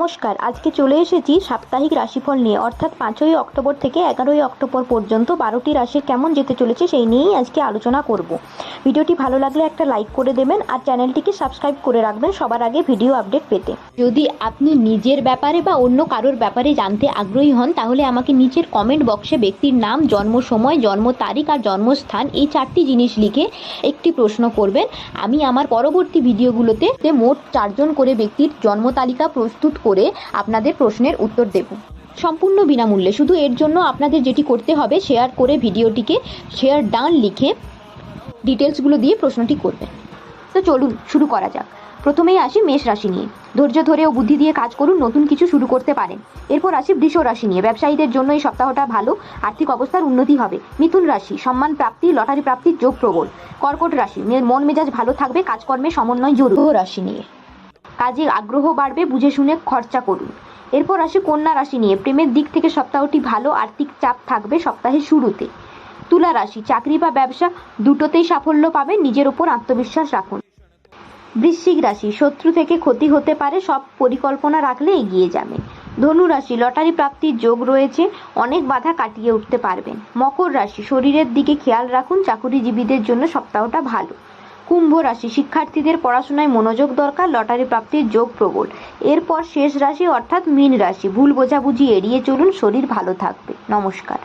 নমস্কার, আজকে চলে এসেছি সাপ্তাহিক রাশিফল নিয়ে। অর্থাৎ পাঁচই অক্টোবর থেকে এগারোই অক্টোবর পর্যন্ত বারোটি রাশির কেমন যেতে চলেছে সেই নিয়েই আজকে আলোচনা করব। ভিডিওটি ভালো লাগলে একটা লাইক করে দেবেন আর চ্যানেলটিকে সাবস্ক্রাইব করে রাখবেন সবার আগে ভিডিও আপডেট পেতে। যদি আপনি নিজের ব্যাপারে বা অন্য কারোর ব্যাপারে জানতে আগ্রহী হন, তাহলে আমাকে নিচের কমেন্ট বক্সে ব্যক্তির নাম, জন্ম সময়, জন্ম তারিখ আর জন্মস্থান এই চারটি জিনিস লিখে একটি প্রশ্ন করবেন। আমি আমার পরবর্তী ভিডিওগুলোতে মোট চারজন করে ব্যক্তির জন্ম তালিকা প্রস্তুত করে আপনাদের প্রশ্নের উত্তর দেব। সম্পূর্ণ বিনামূল্যে। শুধু এর জন্য আপনাদের যেটি করতে হবে শেয়ার করে ভিডিওটিকে শেয়ার ডান লিখে ডিটেলসগুলো দিয়ে প্রশ্নটি করবেন তো চলুন শুরু করা যাক। প্রথমেই আসি মেষ রাশি নিয়ে। ধৈর্য ধরে ও বুদ্ধি দিয়ে কাজ করুন নতুন কিছু শুরু করতে পারেন। এরপর আসি বৃষ রাশি নিয়ে। ব্যবসায়ীদের জন্য এই সপ্তাহটা ভালো আর্থিক অবস্থার উন্নতি হবে। মিথুন রাশি সম্মান প্রাপ্তি লটারি প্রাপ্তির যোগ প্রবল। কর্কট রাশি মন মেজাজ ভালো থাকবে কাজকর্মে সমন্বয় জরুরি। রাশি নিয়ে। কাজে আগ্রহ বাড়বে বুঝে শুনে খরচা করুন। এরপর আসি কন্যা রাশি নিয়ে। প্রেমের দিক থেকে সপ্তাহটি ভালো আর্থিক চাপ থাকবে সপ্তাহের শুরুতে। তুলা রাশি, চাকরি বা ব্যবসা দুটোতেই সাফল্য পাবেন নিজের ওপর আত্মবিশ্বাস রাখুন। বৃশ্চিক রাশি, শত্রু থেকে ক্ষতি হতে পারে, সব পরিকল্পনা রাখলে এগিয়ে যাবে। ধনু রাশি, লটারি প্রাপ্তির যোগ রয়েছে, অনেক বাধা কাটিয়ে উঠতে পারবেন। মকর রাশি, শরীরের দিকে খেয়াল রাখুন, চাকুরিজীবীদের জন্য সপ্তাহটা ভালো। কুম্ভ রাশি, শিক্ষার্থীদের পড়াশোনায় মনোযোগ দরকার, লটারি প্রাপ্তির যোগ প্রবল। এরপর শেষ রাশি অর্থাৎ মীন রাশি, ভুল বোঝাবুঝি এড়িয়ে চলুন, শরীর ভালো থাকবে। নমস্কার।